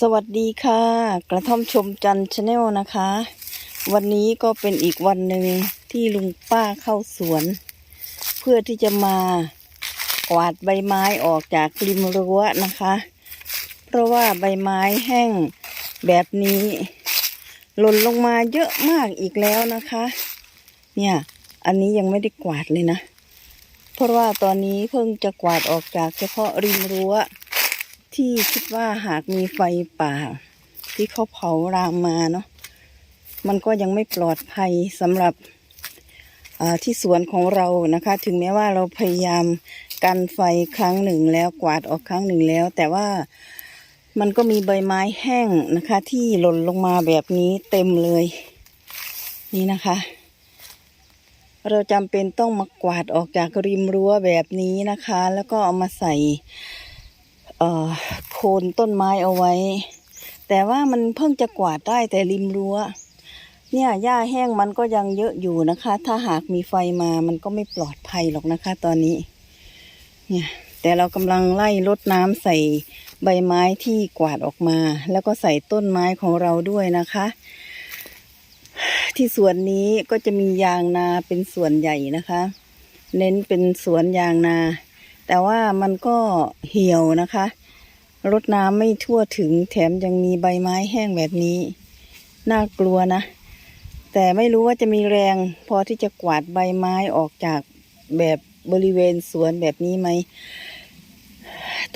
สวัสดีค่ะ กระท่อมชมจันชาแนลนะคะ วันนี้ก็เป็นอีกวันหนึ่งที่ลุงป้าเข้าสวน เพื่อที่จะมากวาดใบไม้ออกจากริมรั้วนะคะ เพราะว่าใบไม้แห้งแบบนี้ หล่นลงมาเยอะมากอีกแล้วนะคะ เนี่ย อันนี้ยังไม่ได้กวาดเลยนะ เพราะว่าตอนนี้เพิ่งจะกวาดออกจากเฉพาะริมรั้ว ที่คิดว่าหากมีไฟป่า ที่เขาเผารามมาเนาะมันก็ยังไม่ปลอดภัยสำหรับที่สวนของเรานะคะ ถึงแม้ว่าเราพยายามกันไฟครั้งหนึ่งแล้วกวาดออกครั้งหนึ่งแล้ว แต่ว่ามันก็มีใบไม้แห้งนะคะ ที่หล่นลงมาแบบนี้เต็มเลย นี่นะคะ เราจำเป็นต้องมากวาดออกจากริมรั้วแบบนี้นะคะ แล้วก็เอามาใส่ โคนต้นไม้เอาไว้ แต่ว่ามันเพิ่งจะกวาดได้แต่ริมรั้ว เนี่ยหญ้าแห้งมันก็ยังเยอะอยู่นะคะ ถ้าหากมีไฟมามันก็ไม่ปลอดภัยหรอกนะคะ ตอนนี้ เนี่ย แต่เรากำลังไล่รดน้ำใส่ใบไม้ที่กวาดออกมา แล้วก็ใส่ต้นไม้ของเราด้วยนะคะ ที่สวนนี้ก็จะมียางนาเป็นส่วนใหญ่นะคะ เน้นเป็นสวนยางนา แต่ว่ามันก็เหี่ยวนะคะรดน้ำไม่ทั่วถึงแถมยังมีใบไม้แห้งแบบนี้ น่ากลัวนะ แต่ไม่รู้ว่าจะมีแรง พอที่จะกวาดใบไม้ออกจากแบบบริเวณสวนแบบนี้ไหม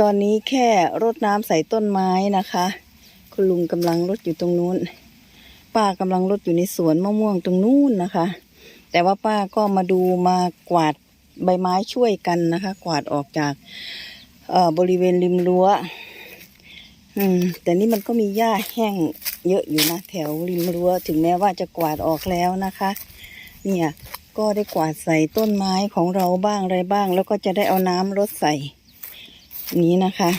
ตอนนี้แค่รดน้ำใส่ต้นไม้นะคะ คุณลุงกำลังรดอยู่ตรงนู้น ป้ากำลังรดอยู่ในสวนมะม่วงตรงนู้นนะคะ แต่ว่าป้าก็มาดูมากวาด ใบไม้ช่วยกันนะคะ กวาดออกจากบริเวณริมรั้วอืมแต่นี่มันก็มีหญ้าแห้งเยอะอยู่นะแถวริมรั้วถึงแม้ว่าจะกวาดออกแล้วนะคะ เนี่ยก็ได้กวาดใส่ต้นไม้ของเราบ้างอะไรบ้าง แล้วก็จะได้เอาน้ำรดใส่ นี้นะคะ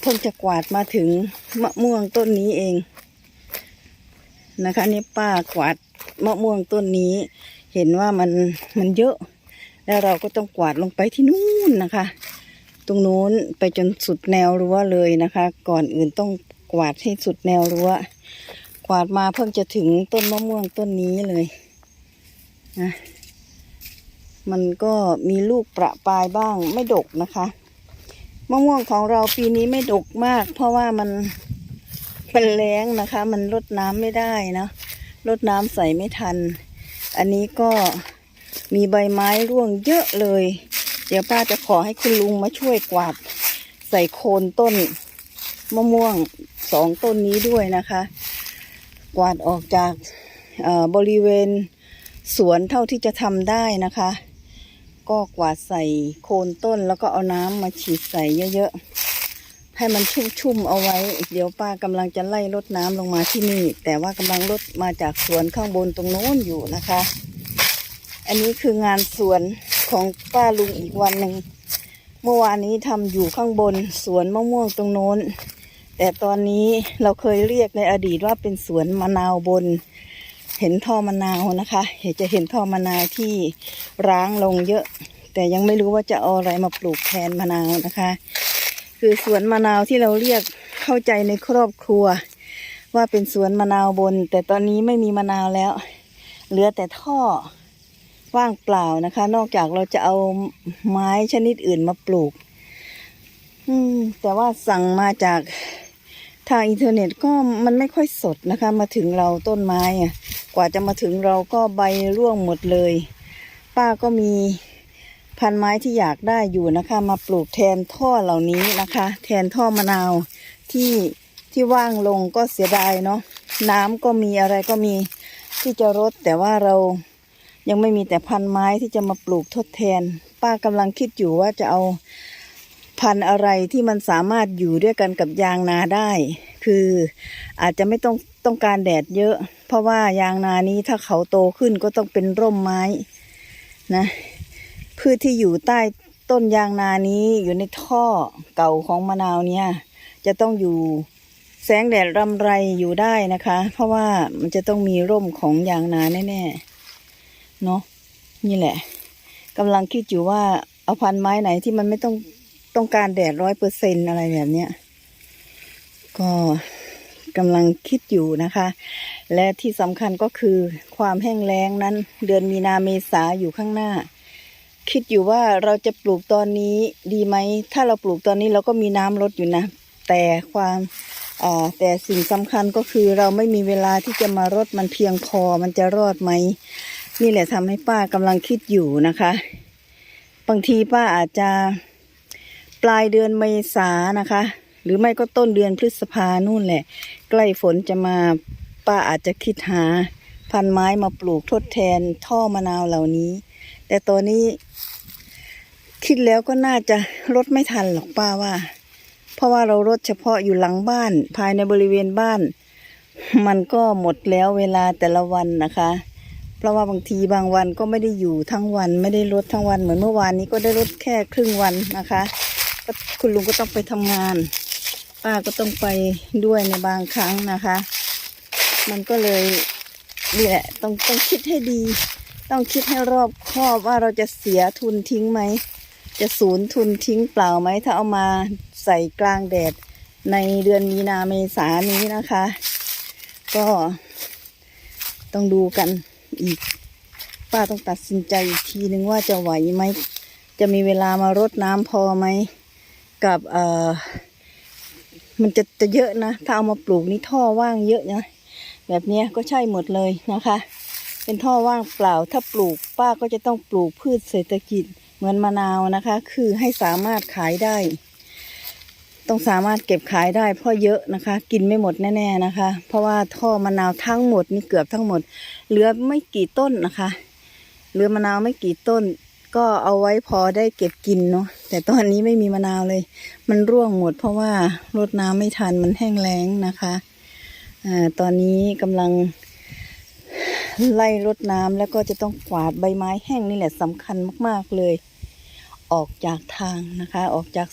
เพิ่งจะกวาดมาถึงมะม่วงต้นนี้เองนะคะนี่ป้ากวาดมะม่วงต้นนี้ เห็นว่ามันมันเยอะ แล้วเราก็ต้องกวาดลงไปที่นู่นนะคะ ตรงนู้นไปจนสุดแนวรั้วเลยนะคะ ก่อนอื่นต้องกวาดให้สุดแนวรั้ว กวาดมาเพิ่งจะถึงต้นมะม่วงต้นนี้เลยนะมันก็มีลูกประปายบ้างไม่ดกนะคะมะม่วงของเราปีนี้ไม่ดกมาก เพราะว่ามันมันแรงนะคะ มันรดน้ำไม่ได้นะรดน้ำใส่ไม่ทัน อันนี้ก็ มีใบไม้ร่วงเยอะเลย เดี๋ยวป้าจะขอให้คุณลุงมาช่วยกวาด ใส่โคนต้นมะม่วงสองต้นนี้ด้วยนะคะ กวาดออกจากบริเวณสวนเท่าที่จะทำได้นะคะ ก็กวาดใส่โคนต้นแล้วก็เอาน้ำมาฉีดใส่เยอะๆ ให้มันชุ่มๆเอาไว้ เดี๋ยวป้ากำลังจะไล่รดน้ำลงมาที่นี่ แต่ว่ากำลังรดมาจากสวนข้างบนตรงโน้นอยู่นะคะ อันนี้คืองานสวนของป้าลุงอีกวันหนึ่ง เมื่อวานนี้ทำอยู่ข้างบนสวนมะม่วงตรงโน้น แต่ตอนนี้เราเคยเรียกในอดีตว่าเป็นสวนมะนาวบน เห็นท่อมะนาวนะคะเห็นจะเห็นท่อมะนาวที่ร้างลงเยอะ แต่ยังไม่รู้ว่าจะเอาอะไรมาปลูกแทนมะนาวนะคะ คือสวนมะนาวที่เราเรียกเข้าใจในครอบครัว ว่าเป็นสวนมะนาวบน แต่ตอนนี้ไม่มีมะนาวแล้ว เหลือแต่ท่อ ว่างเปล่านะคะ นอกจากเราจะเอาไม้ชนิดอื่นมาปลูก อืม แต่ว่าสั่งมาจากทางอินเทอร์เน็ตก็มันไม่ค่อยสดนะคะ มาถึงเราต้นไม้อะกว่าจะมาถึงเราก็ใบร่วงหมดเลย ป้าก็มีพันไม้ที่อยากได้อยู่นะคะ มาปลูกแทนท่อเหล่านี้นะคะ แทนท่อมะนาวที่ที่ว่างลงก็เสียดายเนาะน้ำก็มีอะไรก็มีที่จะรดแต่ว่าเรา ยังไม่มีแต่พันไม้ที่จะมาปลูกทดแทน ป้ากำลังคิดอยู่ว่าจะเอาพันอะไรที่มันสามารถอยู่ด้วยกันกับยางนาได้ คืออาจจะไม่ต้องต้องการแดดเยอะ เพราะว่ายางนานี้ถ้าเขาโตขึ้นก็ต้องเป็นร่มไม้นะพืชที่อยู่ใต้ต้นยางนานี้อยู่ในท่อเก่าของมะนาวเนี่ยจะต้องอยู่แสงแดดรำไรอยู่ได้นะคะ เพราะว่ามันจะต้องมีร่มของยางนาแน่ๆ เนาะนี่แหละกำลังคิดอยู่ว่าเอาพันไม้ไหนที่มันไม่ต้องต้องการแดดร้อยเปอร์เซ็นอะไรแบบเนี้ยก็กำลังคิดอยู่นะคะ และที่สำคัญก็คือความแห้งแล้งนั้น เดือนมีนาเมษาอยู่ข้างหน้า คิดอยู่ว่าเราจะปลูกตอนนี้ดีไหม ถ้าเราปลูกตอนนี้เราก็มีน้ำลดอยู่นะ แต่ความแต่สิ่งสำคัญก็คือเราไม่มีเวลาที่จะมารดมันเพียงพอมันจะรอดไหม นี่แหละทำให้ป้ากำลังคิดอยู่นะคะ บางทีป้าอาจจะปลายเดือนเมษานะคะ หรือไม่ก็ต้นเดือนพฤษภานู่นแหละ ใกล้ฝนจะมาป้าอาจจะคิดหาพันไม้มาปลูกทดแทนท่อมะนาวเหล่านี้ แต่ตัวนี้ คิดแล้วก็น่าจะลดไม่ทันหรอกป้าว่า เพราะว่าเราลดเฉพาะอยู่หลังบ้าน ภายในบริเวณบ้าน มันก็หมดแล้วเวลาแต่ละวันนะคะ ราะว่าบางทีบางวันก็ไม่ได้อยู่ทั้งวันไม่ได้ลดทั้งวันเหมือนเมื่อวานนี้ก็ได้ลดแค่ครึ่งวันนะคะคุณลุงก็ต้องไปทำงาน ป้าก็ต้องไปด้วยในบางครั้งนะคะ มันก็เลยนี่แหละต้องต้องคิดให้ดี ต้องคิดให้รอบคอบว่าเราจะเสียทุนทิ้งไหมจะสูญทุนทิ้งเปล่าไหมถ้าเอามาใส่กลางแดดในเดือนมีนาเมษานี้นะคะ ก็ต้องดูกัน อีก ป้าต้องตัดสินใจอีกทีนึงว่าจะไหวไหม จะมีเวลามารดน้ำพอไหม กับเอ่อ มันจะจะเยอะนะ ถ้าเอามาปลูกนี่ท่อว่างเยอะนะ แบบนี้ก็ใช่หมดเลยนะคะ เป็นท่อว่างเปล่า ถ้าปลูกป้าก็จะต้องปลูกพืชเศรษฐกิจเหมือนมะนาวนะคะ คือให้สามารถขายได้ ต้องสามารถเก็บขายได้เพราะเยอะนะคะ กินไม่หมดแน่ๆนะคะ เพราะว่าท่อมะนาวทั้งหมดนี่เกือบทั้งหมด เหลือไม่กี่ต้นนะคะเหลือมะนาวไม่กี่ต้น ก็เอาไว้พอได้เก็บกินเนาะแต่ตอนนี้ไม่มีมะนาวเลย มันร่วงหมดเพราะว่ารดน้ำไม่ทันมันแห้งแล้งนะคะอ่าตอนนี้กำลังไล่รดน้ำแล้วก็จะต้องกวาดใบไม้แห้งนี่แหละสำคัญมากๆเลย ออกจากทางนะคะ ออกจาก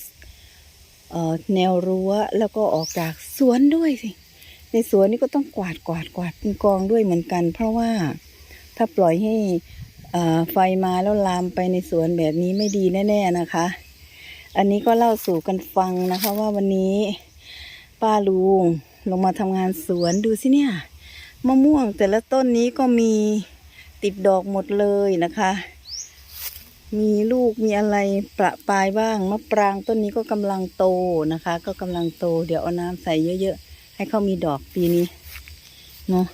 แนวรั้วแล้วก็ออกจากสวนด้วยสิ ในสวนนี่ก็ต้องกวาดกวาดกวาดเป็นกองด้วยเหมือนกัน เพราะว่าถ้าปล่อยให้ไฟมาแล้วลามไปในสวนแบบนี้ไม่ดีแน่ ๆนะคะ อันนี้ก็เล่าสู่กันฟังนะคะว่าวันนี้ป้าลุงลงมาทำงานสวนดูสิเนี่ยมะม่วงแต่ละต้นนี้ก็มีติดดอกหมดเลยนะคะ มีลูกมีอะไรประปายบ้างมะปรางต้นนี้ก็กำลังโตนะคะ ก็กำลังโต เดี๋ยวเอาน้ำใส่เยอะๆ ให้เขามีดอกปีนี้เนาะ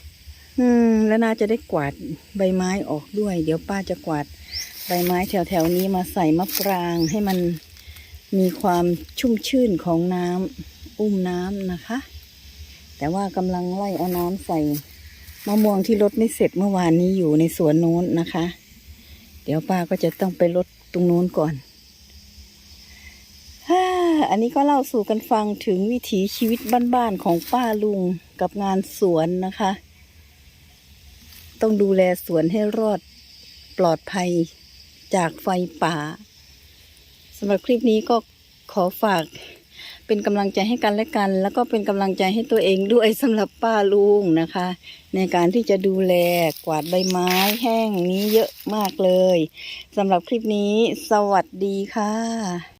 อืม แล้วน่าจะได้กวาดใบไม้ออกด้วย เดี๋ยวป้าจะกวาดใบไม้แถวๆนี้มาใส่มะปรางให้มันมีความชุ่มชื่นของน้ำอุ้มน้ำนะคะ แต่ว่ากำลังไล่เอาน้ำใส่มะม่วงที่รดไม่เสร็จเมื่อวานนี้อยู่ในสวนโน้นนะคะ เดี๋ยวป้าก็จะต้องไปรดตรงโน้นก่อน อันนี้ก็เล่าสู่กันฟังถึงวิถีชีวิตบ้านๆของป้าลุงกับงานสวนนะคะ ต้องดูแลสวนให้รอดปลอดภัยจากไฟป่าสำหรับคลิปนี้ก็ขอฝาก เป็นกำลังใจให้กันและกัน แล้วก็เป็นกำลังใจให้ตัวเองด้วยสำหรับป้าลุงนะคะ ในการที่จะดูแลกวาดใบไม้แห้งนี้เยอะมากเลยสำหรับคลิปนี้ สวัสดีค่ะ